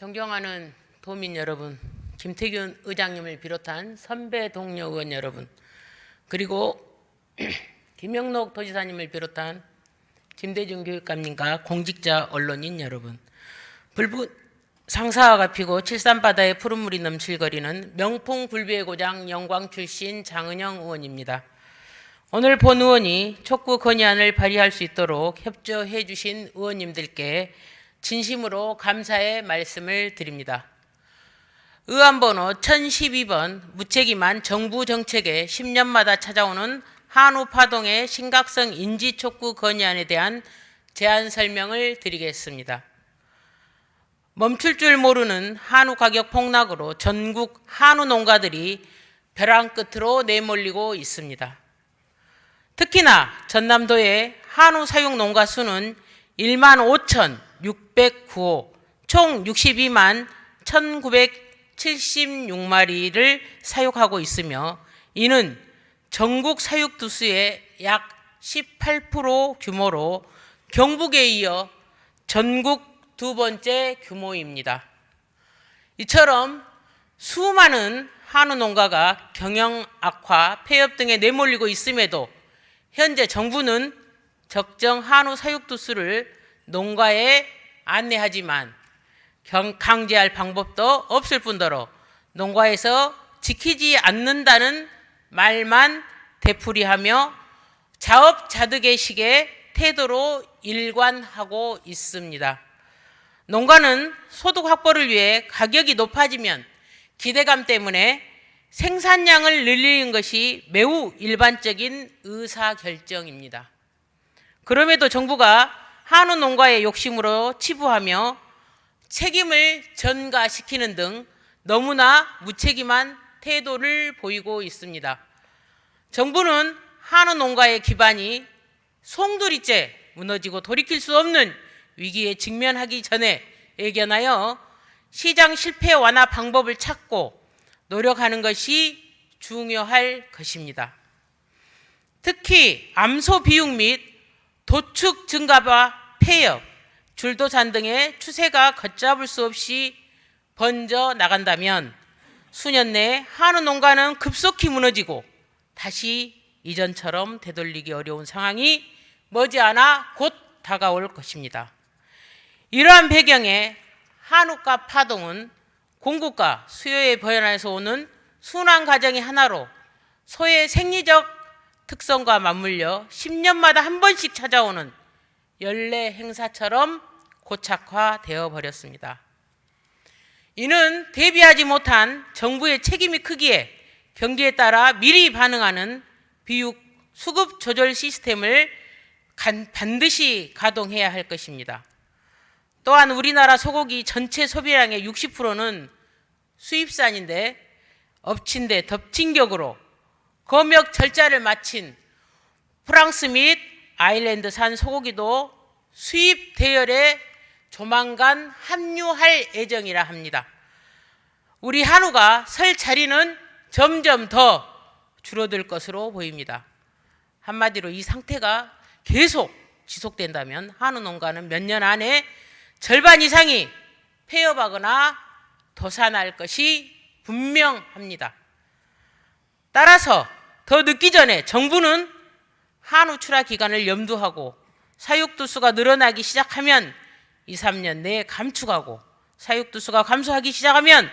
존경하는 도민 여러분, 김태균 의장님을 비롯한 선배 동료 의원 여러분, 그리고 김영록 도지사님을 비롯한 김대중 교육감님과 공직자 언론인 여러분, 불붙 상사화가 피고 칠산바다에 푸른물이 넘칠거리는 명풍 불비의 고장 영광 출신 장은영 의원입니다. 오늘 본 의원이 촉구 건의안을 발의할 수 있도록 협조해 주신 의원님들께 진심으로 감사의 말씀을 드립니다. 의안번호 1012번 무책임한 정부 정책에 10년마다 찾아오는 한우 파동의 심각성 인지 촉구 건의안에 대한 제안 설명을 드리겠습니다. 멈출 줄 모르는 한우 가격 폭락으로 전국 한우 농가들이 벼랑 끝으로 내몰리고 있습니다. 특히나 전남도의 한우 사육 농가 수는 1만 5,609호, 총 62만 1,976마리를 사육하고 있으며 이는 전국 사육 두수의 약 18% 규모로 경북에 이어 전국 두 번째 규모입니다. 이처럼 수많은 한우 농가가 경영 악화, 폐업 등에 내몰리고 있음에도 현재 정부는 적정 한우 사육 두수를 농가에 안내하지만 경- 강제할 방법도 없을 뿐더러 농가에서 지키지 않는다는 말만 되풀이하며 자업자득의 식의 태도로 일관하고 있습니다. 농가는 소득 확보를 위해 가격이 높아지면 기대감 때문에 생산량을 늘리는 것이 매우 일반적인 의사 결정입니다. 그럼에도 정부가 한우 농가의 욕심으로 치부하며 책임을 전가시키는 등 너무나 무책임한 태도를 보이고 있습니다. 정부는 한우 농가의 기반이 송두리째 무너지고 돌이킬 수 없는 위기에 직면하기 전에 예견하여 시장 실패 완화 방법을 찾고 노력하는 것이 중요할 것입니다. 특히 암소 비육 및 도축 증가와 폐업, 줄도산 등의 추세가 걷잡을 수 없이 번져 나간다면 수년 내에 한우 농가는 급속히 무너지고 다시 이전처럼 되돌리기 어려운 상황이 머지않아 곧 다가올 것입니다. 이러한 배경에 한우가 파동은 공급과 수요의 변화에서 오는 순환 과정의 하나로 소의 생리적 특성과 맞물려 10년마다 한 번씩 찾아오는 연례 행사처럼 고착화되어 버렸습니다. 이는 대비하지 못한 정부의 책임이 크기에 경기에 따라 미리 반응하는 비육 수급 조절 시스템을 간- 반드시 가동해야 할 것입니다. 또한 우리나라 소고기 전체 소비량의 60%는 수입산인데 엎친 데 덮친 격으로 검역 절차를 마친 프랑스 및 아일랜드산 소고기도 수입 대열에 조만간 합류할 예정이라 합니다. 우리 한우가 설 자리는 점점 더 줄어들 것으로 보입니다. 한마디로 이 상태가 계속 지속된다면 한우 농가는 몇 년 안에 절반 이상이 폐업하거나 도산할 것이 분명합니다. 따라서 더 늦기 전에 정부는 한우 출하 기간을 염두하고 사육 두수가 늘어나기 시작하면 2, 3년 내에 감축하고 사육 두수가 감소하기 시작하면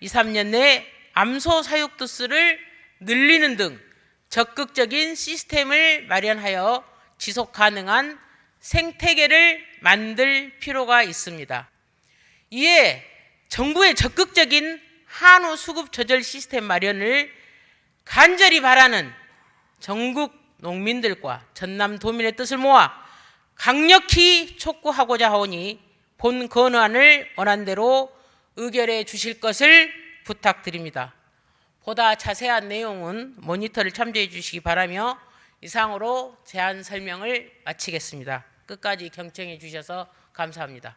2, 3년 내에 암소 사육 두수를 늘리는 등 적극적인 시스템을 마련하여 지속 가능한 생태계를 만들 필요가 있습니다. 이에 정부의 적극적인 한우 수급 조절 시스템 마련을 간절히 바라는 전국 농민들과 전남 도민의 뜻을 모아 강력히 촉구하고자 하오니 본 건안을 원안대로 의결해 주실 것을 부탁드립니다. 보다 자세한 내용은 모니터를 참조해 주시기 바라며 이상으로 제안 설명을 마치겠습니다. 끝까지 경청해 주셔서 감사합니다.